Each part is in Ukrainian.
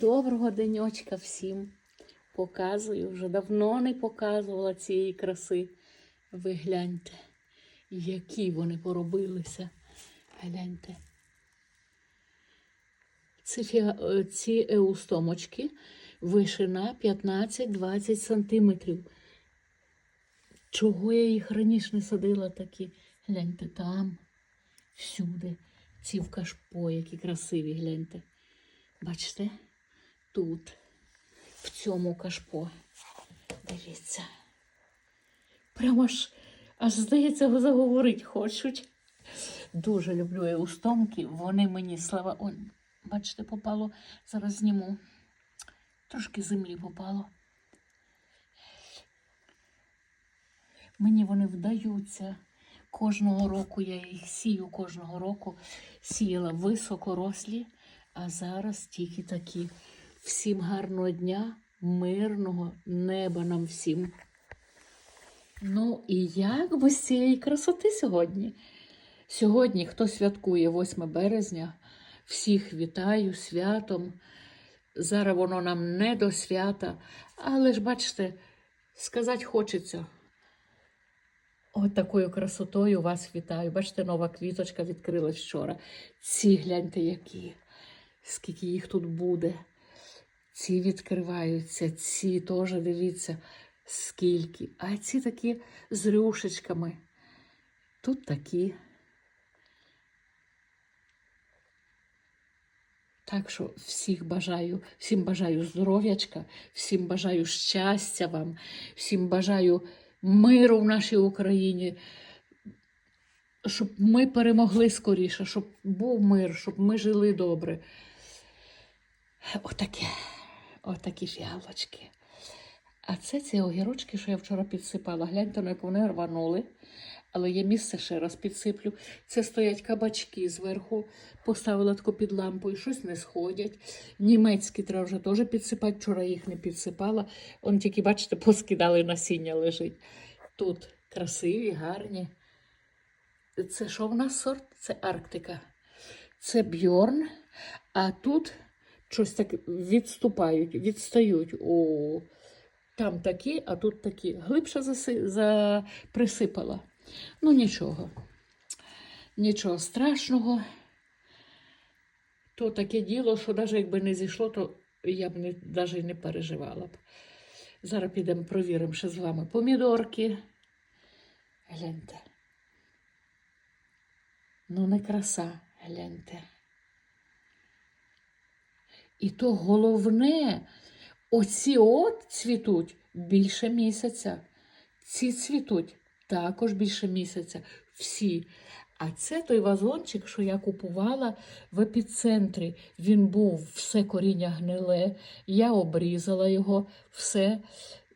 Доброго денечка всім. Показую, вже давно не показувала цієї краси. Ви гляньте, які вони поробилися. Гляньте. Ці, ці еустомочки вишина 15-20 сантиметрів. Чого я їх раніше не садила такі? Гляньте там, всюди. Ці в кашпо, які красиві, гляньте. Бачите? Тут, в цьому кашпо. Дивіться. Прямо аж, аж здається, заговорить хочуть. Дуже люблю еустомки. Вони мені слава. Ой, бачите, попало. Зараз зніму. Трошки землі попало. Мені вони вдаються. Кожного року я їх сію кожного року. Сіяла високорослі, а зараз тільки такі. Всім гарного дня, мирного неба нам всім. Ну і як без цієї красоти сьогодні? Сьогодні, хто святкує 8 березня, всіх вітаю святом. Зараз воно нам не до свята, але ж бачите, сказати хочеться. От такою красотою вас вітаю. Бачите, нова квіточка відкрилась вчора. Ці гляньте, які, скільки їх тут буде. Ці відкриваються, ці теж дивіться, скільки. А ці такі з рюшечками. Тут такі. Так що всіх бажаю, всім бажаю здоров'ячка, всім бажаю щастя вам, всім бажаю миру в нашій Україні, щоб ми перемогли скоріше, щоб був мир, щоб ми жили добре. Отаке, отакі фіалочки. А це ці огірочки, що я вчора підсипала. Гляньте, ну, як вони рванули. Але є місце ще раз підсиплю. Це стоять кабачки зверху, поставила тако під лампою, щось не сходять. Німецькі треба вже теж підсипати. Вчора їх не підсипала. Он тільки, бачите, поскидали насіння лежить. Тут красиві, гарні. Це що в нас сорт? Це Арктика. Це бьорн, а тут щось так відступають, відстають. О, там такі, а тут такі. Глибше заси... за... присипала. Ну, нічого. Нічого страшного. То таке діло, що навіть якби не зійшло, то я б не, навіть не переживала б. Зараз підемо провіримо ще з вами помідорки. Гляньте. Ну, не краса, гляньте. І то головне, оці от цвітуть більше місяця. Ці цвітуть також більше місяця. Всі. А це той вазончик, що я купувала в епіцентрі. Він був все коріння гниле. Я обрізала його, все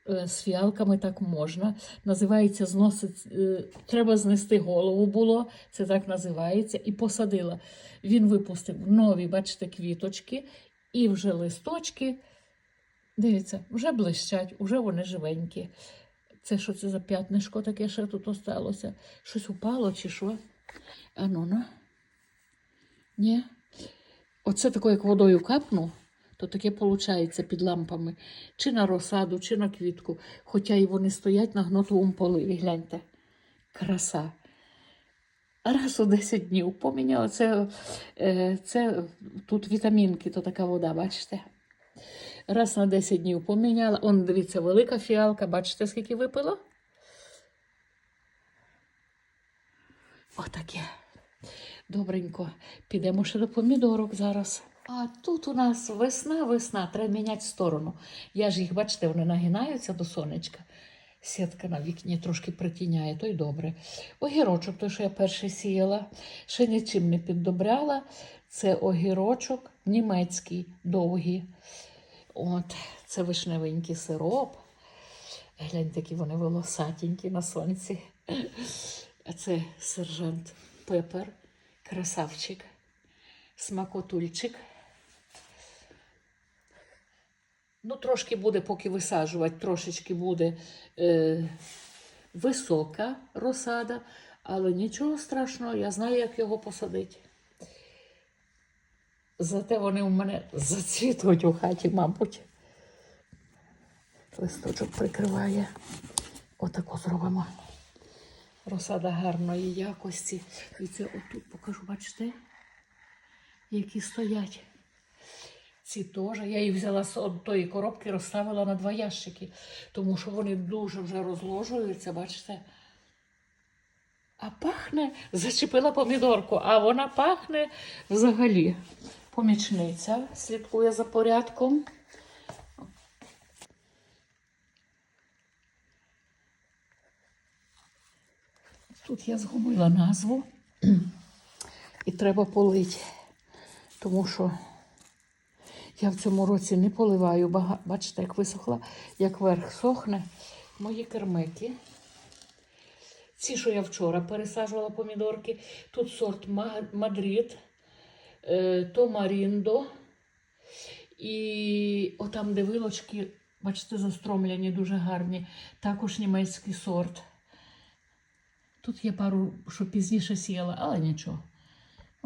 е, з фіалками так можна. Називається зносить, е, треба знести голову було, це так називається, і посадила. Він випустив нові, бачите, квіточки і вже листочки. Дивіться, вже блищать, вже вони живенькі. Це що це за п'ятнишко таке ще тут осталося? Щось упало чи що? А ну на. Ні. Оце таке, як водою капну, то таке виходить під лампами. Чи на розсаду, чи на квітку. Хоча і вони стоять на гнотовому поливі. Гляньте. Краса. Раз у 10 днів поміняла. Це, е, це тут вітамінки, то така вода, бачите? Раз на 10 днів поміняла. Он, дивіться, велика фіалка. Бачите, скільки випила? Отаке. Добренько. Підемо ще до помідорок зараз. А тут у нас весна, весна, треба міняти сторону. Я ж їх, бачите, вони нагинаються до сонечка. Сітка на вікні трошки притіняє, то й добре. Огірочок, той, що я перший сіяла, ще нічим не піддобряла. Це огірочок німецький, довгий. От, це вишневенький сироп. Гляньте, які вони волосатенькі на сонці. А це сержант Пепер, красавчик, смакотульчик. Ну, трошки буде, поки висаджувати, трошечки буде е, висока розсада, але нічого страшного, я знаю, як його посадити. Зате вони у мене зацвітуть у хаті, мабуть. Листочок прикриває. Отако зробимо. Розсада гарної якості. І це отут покажу, бачите, які стоять. Ці теж. Я їх взяла з тої коробки, розставила на два ящики, тому що вони дуже вже розложуються, бачите. А пахне, зачепила помідорку, а вона пахне взагалі. Помічниця слідкує за порядком. Тут я згубила назву і треба полити, тому що я в цьому році не поливаю. Бачите, як висохла, як верх сохне. Мої кермики. Ці, що я вчора пересаджувала помідорки. Тут сорт Мадрид, е, Томаріндо. І отам, де вилочки, бачите, застромляні, дуже гарні. Також німецький сорт. Тут є пару, що пізніше сіяла, але нічого.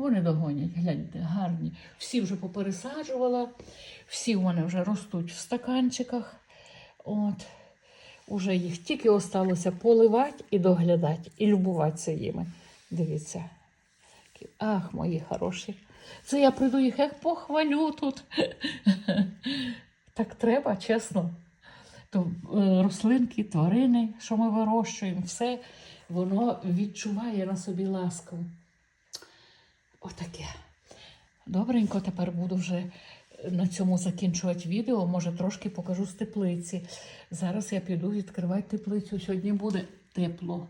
Вони догонять, гляньте, гарні. Всі вже попересаджувала, всі в мене вже ростуть в стаканчиках. От. Уже їх тільки осталося поливати і доглядати, і любуватися їми. Дивіться. Ах, мої хороші. Це я прийду їх як похвалю тут. Так треба, чесно. То е, рослинки, тварини, що ми вирощуємо, все воно відчуває на собі ласку. Отаке. Добренько, тепер буду вже на цьому закінчувати відео. Може, трошки покажу з теплиці. Зараз я піду відкривати теплицю. Сьогодні буде тепло.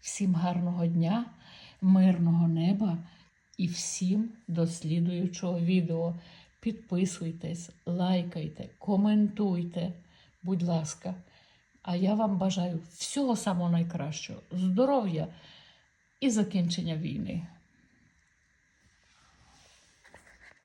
Всім гарного дня, мирного неба і всім до слідуючого відео. Підписуйтесь, лайкайте, коментуйте, будь ласка. А я вам бажаю всього самого найкращого, здоров'я і закінчення війни.